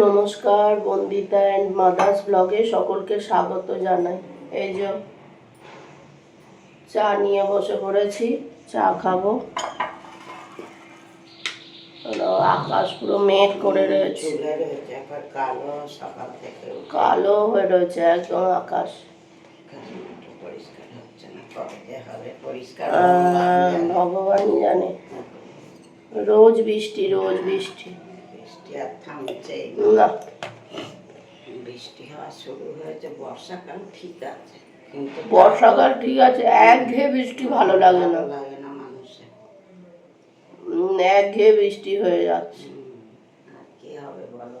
নমস্কার Bandita and mother's ব্লগে সকলকে স্বাগত জানাই। এই যে চা নিয়ে বসে পড়েছি চা খাব। আকাশ পুরো মেঘ করে রয়েছে। কালো হয়ে রয়েছে একদম আকাশ। একটু পরিষ্কার হচ্ছে না কবে যে হবে পরিষ্কার আহ, ভগবানই জানে। রোজ বৃষ্টি রোজ বৃষ্টি। আর থামছেই না। বৃষ্টি হওয়া শুরু হয়েছে বর্ষাকাল ঠিক আছে কিন্তু বর্ষাকাল ঠিক আছে একঘেয়ে বৃষ্টি ভালো লাগে না। লাগে না মানুষের। একঘেয়ে বৃষ্টি হয়ে যাচ্ছে। কি হবে বলো?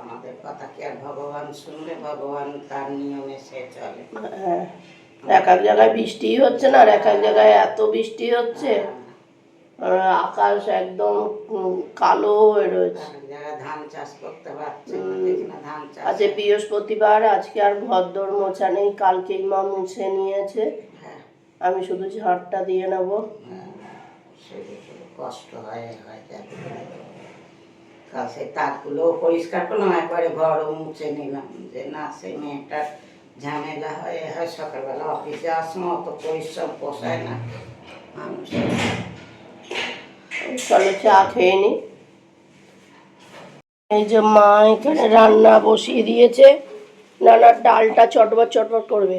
আমাদের কথা কি আর ভগবান শুনলে ভগবান তার নিয়মে সে চলে। হ্যাঁ এক এক জায়গায় বৃষ্টি হচ্ছে না আর এক এক জায়গায় এত বৃষ্টি হচ্ছে। আর আকাশ একদম কালো হয়ে রয়েছে। জায়গায় ধান চাষ করতে পারছে ধান চাষ আজকে বৃহস্পতিবার আজকে আর ঘরদোর মোছা নেই কালকেই মা মুছে নিয়েছে। হ্যাঁ। আমি শুধু ঝাড়টা দিয়ে নেব। শুধু কষ্ট হয় হয় যাবে কাল সেই তাকগুলো পরিষ্কার করলাম একবারে ঘরও মুছে নিলাম। যে না সেই মেয়েটার ঝামেলা হয় হয় সকালবেলা অফিসে সময় অত পরিশ্রম পোষায় না মানুষের চলো চা খেয়ে নি। এই যে মা এখানে রান্না বসিয়ে দিয়েছে। নানা ডালটা চটবট চটবট করবে।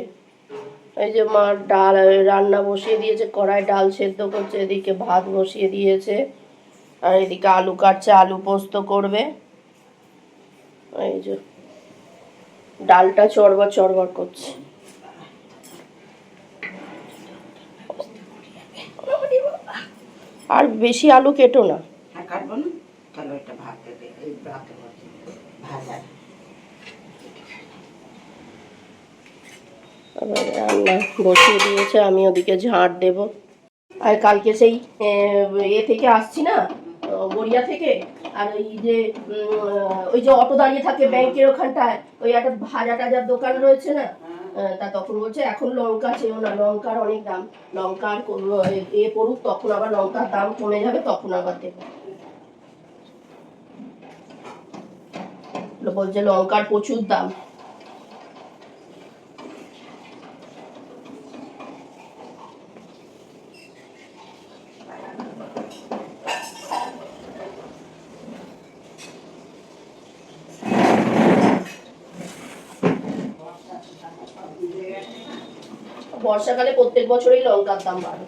এই যে মা ডাল রান্না বসিয়ে দিয়েছে, কড়াই ডাল সেদ্ধ করছে, এদিকে ভাত বসিয়ে দিয়েছে। আর এদিকে আলু কাটছে, আলু পোস্ত করবে। এই যে ডালটা চড়বড় চড়বড় করছে। আর বেশি আলু কেটো না। হ্যাঁ কাটবো না? তাহলে ওইটা ভাতে দে এই ভাতে বসে ভাজা। আবার রান্না বসিয়ে দিয়েছে আমি ওদিকে ঝাঁট দেব। আর কালকে সেই এ থেকে আসছি না গড়িয়া থেকে আর ওই যে ওই যে অটো দাঁড়িয়ে থাকে ব্যাংকের ওখানটায় ওই একটা ভাজা টাজার দোকান রয়েছে না তা তখন বলছে, এখন লঙ্কা চেয়েও না, লঙ্কার অনেক দাম। লঙ্কার এ পড়ুক, তখন আবার লঙ্কার দাম কমে যাবে, তখন আবার দেবো। বলছে, লঙ্কার প্রচুর দাম। বর্ষাকালে প্রত্যেক বছরই লঙ্কার দাম বাড়ে।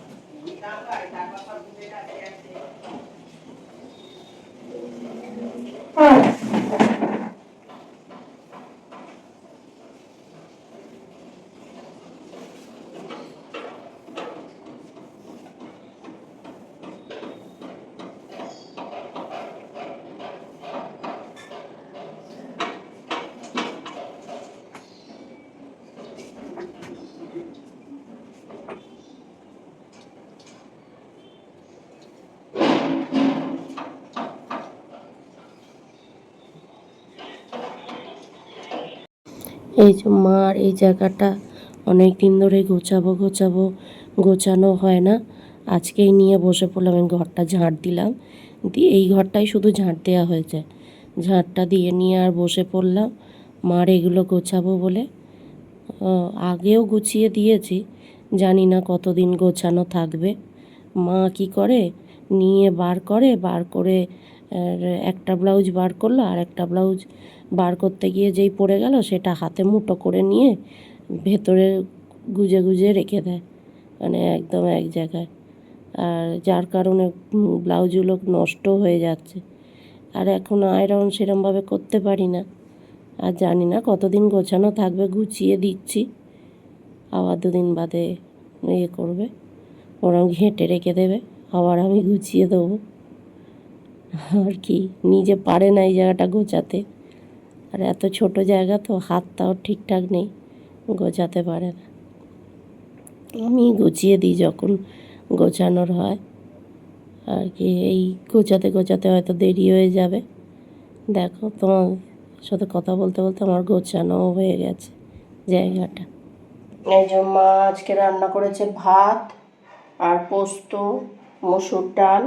এই যে মার এই জায়গাটা অনেক দিন ধরে গোছাবো গোছাবো, গোছানো হয় না। আজকেই নিয়ে বসে পড়লাম, আমি ঘরটা ঝাঁট দিলাম। দিয়ে এই ঘরটাই শুধু ঝাঁট দেওয়া হয়েছে। ঝাঁটটা দিয়ে নিয়ে আর বসে পড়লাম। মার এগুলো গোছাবো বলে। আগেও গুছিয়ে দিয়েছি। জানি না কতদিন গোছানো থাকবে। মা কি করে? নিয়ে বার করে বার করে আর একটা ব্লাউজ বার করল, আর একটা ব্লাউজ বার করতে গিয়ে যেই পড়ে গেল সেটা হাতে মুটো করে নিয়ে ভেতরে গুজে গুজে রেখে দেয় মানে একদম এক জায়গায়। আর যার কারণে ব্লাউজগুলো নষ্ট হয়ে যাচ্ছে। আর এখন আয়রন সেরমভাবে করতে পারি না। আর জানি না কতদিন গোছানো থাকবে, গুছিয়ে দিচ্ছি। আবার দুদিন বাদে ইয়ে করবে, ওরম ঘেঁটে রেখে দেবে, আবার আমি গুছিয়ে দেবো। আর কি, নিজে পারে না এই জায়গাটা গোছাতে। আর এত ছোট জায়গা তো হাতটাও ঠিকঠাক নেই, গোছাতে পারে না। আমি গুছিয়ে দিই যখন গোছানোর হয়। আর কি, এই গোছাতে গোছাতে হয়তো দেরি হয়ে যাবে। দেখো তোমার সাথে কথা বলতে বলতে আমার গোছানো হয়ে গেছে জায়গাটা। এই যে মা আজকে রান্না করেছে ভাত আর পোস্ত, মসুর ডাল।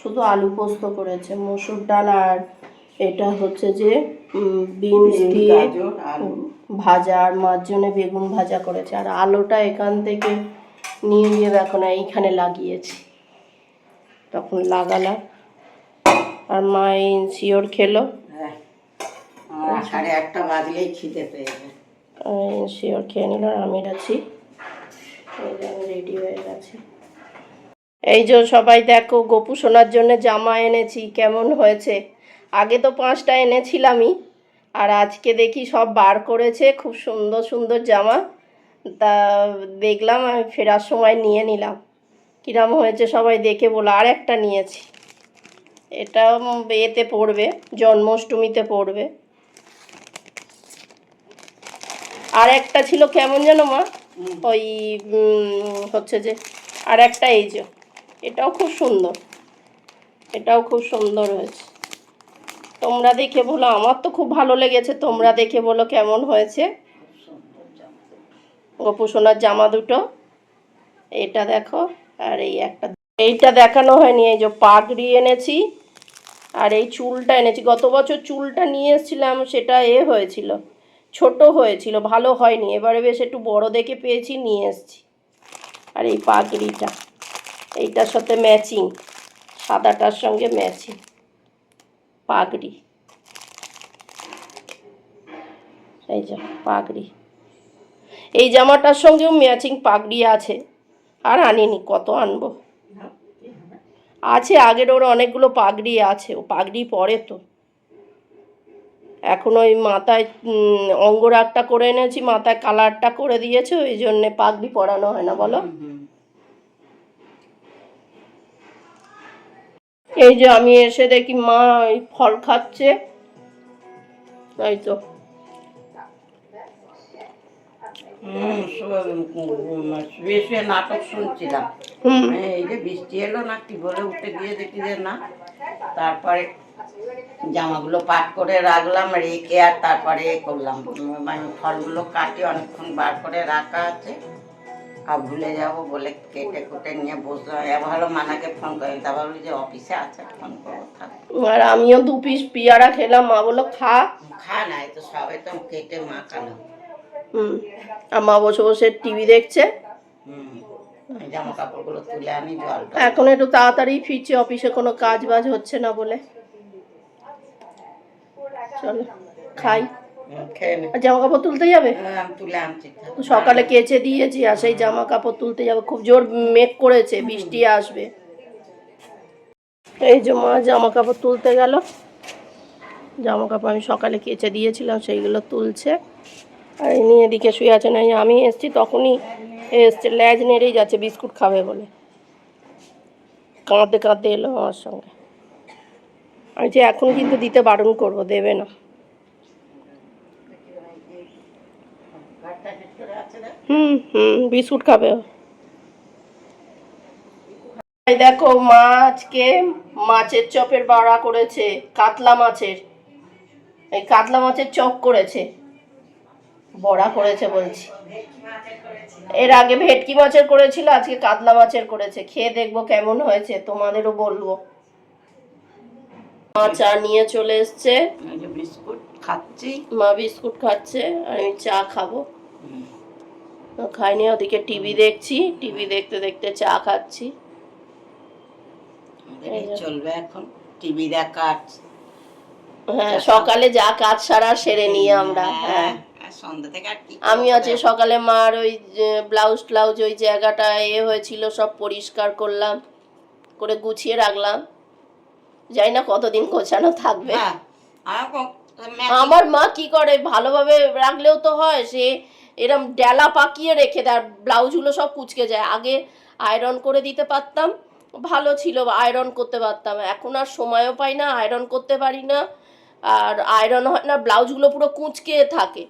শুধু আলু পোস্ত করেছে মসুর ডাল আর এটা হচ্ছে যে বিনস দিয়ে ভাজা আর মার জন্য বেগুন ভাজা করেছে। আর আলুটা এখান থেকে নিয়ে গিয়ে এখন এইখানে লাগিয়েছি। তখন লাগালাম। আর মা শিওর খেলো। হ্যাঁ আমার সাড়ে আটটা বাজলেই খিদে পেয়ে শিওর খেয়ে নিল আর আমি আছি রেডি হয়ে গেছে। এই যে সবাই দেখো গপু সোনার জন্য জামা এনেছি কেমন হয়েছে? আগে তো পাঁচটা এনেছিলামই আর আজকে দেখি সব বার করেছে খুব সুন্দর সুন্দর জামা। তা দেখলাম আমি ফেরার সময় নিয়ে নিলাম। কিরম হয়েছে সবাই দেখে বলো আর একটা নিয়েছি। এটা এতে পড়বে জন্মাষ্টমীতে পড়বে। আর একটা ছিল কেমন যেন মা? ওই হচ্ছে যে আর একটা এই যে। এটাও খুব সুন্দর। এটাও খুব সুন্দর হয়েছে। তোমরা দেখে বলো, আমার তো খুব ভালো লেগেছে। তোমরা দেখে বলো কেমন হয়েছে। গপু সোনার জামা দুটো, এটা দেখো, আর এই একটা এইটা দেখানো হয়নি, এই যে পাগড়ি এনেছি, আর এই চুলটা এনেছি। গত বছর চুলটা নিয়ে এসেছিলাম, সেটা এ হয়েছিল, ছোট হয়েছিল, ভালো হয়নি। এবারে বেশ একটু বড় দেখে পেয়েছি, নিয়ে এসেছি। আর এই পাগড়িটা এইটার সাথে ম্যাচিং সাদাটার সঙ্গে ম্যাচিং পাগড়ি। এই যে পাগড়ি। এই জামাটার সঙ্গেও ম্যাচিং পাগড়ি আছে। আর আনিনি, কত আনব? আছে, আগের ওর অনেকগুলো পাগড়ি আছে, ও পাগড়ি পরে তো। এখন ওই মাথায় অঙ্গরাগটা করে এনেছি, মাথায় কালারটা করে দিয়েছে, ওই জন্যে পাগড়ি পরানো হয় না, বলো? এই যে আমি এসে দেখি মা এই ফল খাচ্ছে। এই তো। শুয়ে শুয়ে নাটক শুনছিলাম। মানে এই যে বৃষ্টি এলো না কি বলে উঠে গিয়ে দেখি যে না তারপরে জামাগুলো পাট করে রাখলাম রেখে আর তারপরে এ করলাম। মানে ফলগুলো কাটি অনেকক্ষণ বার করে রাখা আছে। আর ভুলে যাব বলে কেটে কুটে নিয়ে বসলাম এবার হলো মানাকে ফোন করি। তা ভাবলি যে অফিসে আছে ফোন করব আর আমিও দু পিস পিয়ারা খেলাম। মা বলল খা। খা না এই তো সবাই তো কেটে মাখালো। হুম। আর মা বসে বসে টিভি দেখছে। হুম। জামা কাপড়গুলো তুলে আনি জলটা এখন একটু তাড়াতাড়ি ফিরছে অফিসে কোনো কাজ বাজ হচ্ছে না বলে। চলো খাই। জামা কাপড় তুলতে যাবে? হ্যাঁ, সকালে কেচে দিয়েছি আর সেই জামা কাপড় তুলতে যাবে। খুব জোর মেঘ করেছে বৃষ্টি আসবে। এই যে মা জামা কাপড় তুলতে গেল। জামা কাপড় আমি সকালে কেচে দিয়েছিলাম সেইগুলো তুলছে। আর ইনি এদিকে শুয়ে আছে না আমি এসছি তখনই এসছে ল্যাজ নেড়েই যাচ্ছে বিস্কুট খাবে বলে। কাঁদতে কাঁদতে এলো আমার সঙ্গে। আমি যে এখন কিন্তু দিতে বারণ করব দেবে না ঘরটার ভিতরে আছে রে। হুম হুম বিস্কুট খাবে দেখো মা আজকে মাছের চপের বাড়া করেছে কাতলা মাছের। এই কাতলা মাছের চপ করেছে। বড়া করেছে বলছি। এর আগে ভেটকি মাছের করেছিল আজকে কাতলা মাছের করেছে। খেয়ে দেখব কেমন হয়েছে তোমাদেরও বলব। মা চা নিয়ে চলে এসছে। বিস্কুট। খাচ্ছি। মা বিস্কুট খাচ্ছে আর আমি চা খাব। খাইনি ওদিকে টিভি দেখছি টিভি দেখতে দেখতে চা খাচ্ছি। চলবে এখন টিভি দেখা হ্যাঁ সকালে যা কাজ সারা সেরে নিই আমরা হ্যাঁ কি আমি আজকে সকালে মার ওই ব্লাউজ ট্লাউজ ওই জায়গাটা এ হয়েছিল সব পরিষ্কার করলাম করে গুছিয়ে রাখলাম। জানি না কতদিন গোছানো থাকবে। হ্যাঁ আমার মা কি করে? ভালোভাবে রাখলেও তো হয় সে এরম ডেলা পাকিয়ে রেখে দেয় ব্লাউজগুলো সব কুচকে যায়। আগে আয়রন করে দিতে পারতাম ভালো ছিল আয়রন করতে পারতাম। এখন আর সময়ও পাই না আয়রন করতে পারি না। আর আয়রন হয় না ব্লাউজগুলো পুরো কুঁচকে থাকে।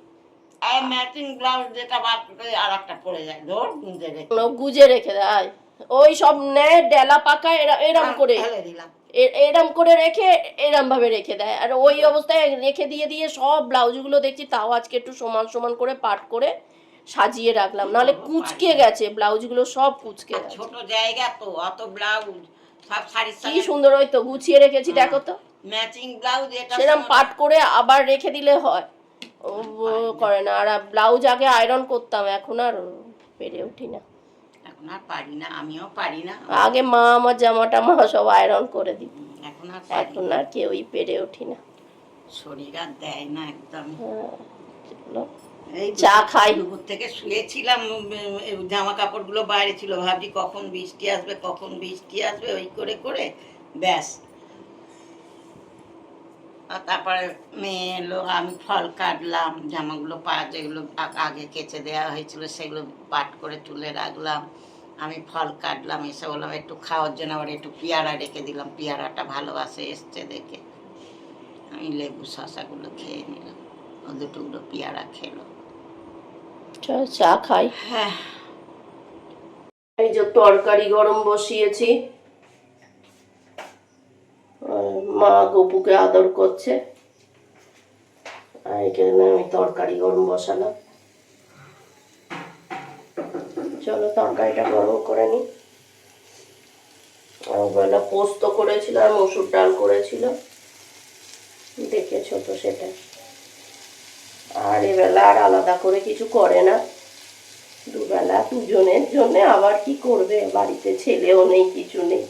আর ম্যাচিং ব্লাউজ যেটা বার আর একটা পরে যায় ধর গুঁজে রেখে। গুজে রেখে দেয় ওই সব নেয় ডেলা পাকায় এরা এরম করে। ফেলে দিলাম। এরম করে রেখে এরম ভাবে রেখে দেয়। আর ওই অবস্থায় রেখে দিয়ে দিয়ে সব ব্লাউজগুলো দেখছি তাও আজকে একটু সমান সমান করে পাট করে সাজিয়ে রাখলাম। নাহলে কুচকে গেছে ব্লাউজগুলো সব কুচকে গেছে। ছোট জায়গা তো অত ব্লাউজ সব শাড়ির কি সুন্দর হয়তো গুছিয়ে রেখেছি দেখো তো। ম্যাচিং ব্লাউজ এটা সেরকম পাট করে আবার রেখে দিলে হয়। করে না। আর ব্লাউজ আগে আয়রন করতাম এখন আর পেরে উঠি না। এখন আর পারি না আমিও পারি না। আগে মা আমার জামা টামা সব আয়রন করে দিত। এখন আর এখন। আর কেউই পেরে উঠি না। শরীর আর দেয় না একদম হ্যাঁ, এই চা খাই। দুপুর থেকে শুয়েছিলাম জামা কাপড়গুলো বাইরে ছিল। ভাবছি কখন বৃষ্টি আসবে কখন বৃষ্টি আসবে ওই করে করে ব্যাস। তারপরে মেয়ে এলো আমি ফল কাটলাম জামাগুলো পা যেগুলো আগে কেচে দেওয়া হয়েছিল সেগুলো পাট করে তুলে রাখলাম। আমি ফল কাটলাম এসে বললাম একটু খাওয়ার জন্য আবার একটু পেয়ারা রেখে দিলাম পেয়ারাটা ভালোবাসে এসছে দেখে। আমি লেবু শশাগুলো খেয়ে নিলাম ও দুটুকরো পেয়ারা খেলো। চল চা খাই। হ্যাঁ। এই যে তরকারি গরম বসিয়েছি। মা গপুকে আদর করছে। আর এখানে আমি তরকারি গরম বসালাম। চলো তরকারিটা গরম করে নি বেলা পোস্ত করেছিল আর মসুর ডাল করেছিল। দেখেছ তো সেটা। আর এবেলা আর আলাদা করে কিছু করে না। দুবেলা দুজনের জন্য আবার কি করবে? বাড়িতে ছেলেও নেই, কিছু নেই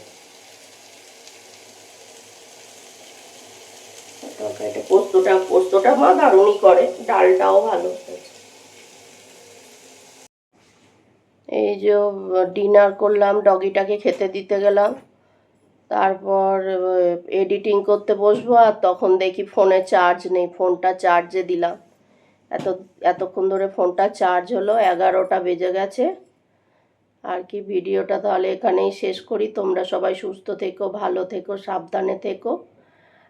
তরকারিটা পোস্তটা পোস্তটা মা দারুণই করে, ডালটাও ভালো এই যে, ডিনার করলাম, ডগিটাকে খেতে দিতে গেলাম। তারপর এডিটিং করতে বসবো, আর তখন দেখি ফোনে চার্জ নেই, ফোনটা চার্জে দিলাম। এত, এতক্ষণ ধরে ফোনটা চার্জ হলো, এগারোটা বেজে গেছে। আর কি, ভিডিওটা তাহলে এখানেই শেষ করি। তোমরা সবাই সুস্থ থেকো, ভালো থেকো, সাবধানে থেকো।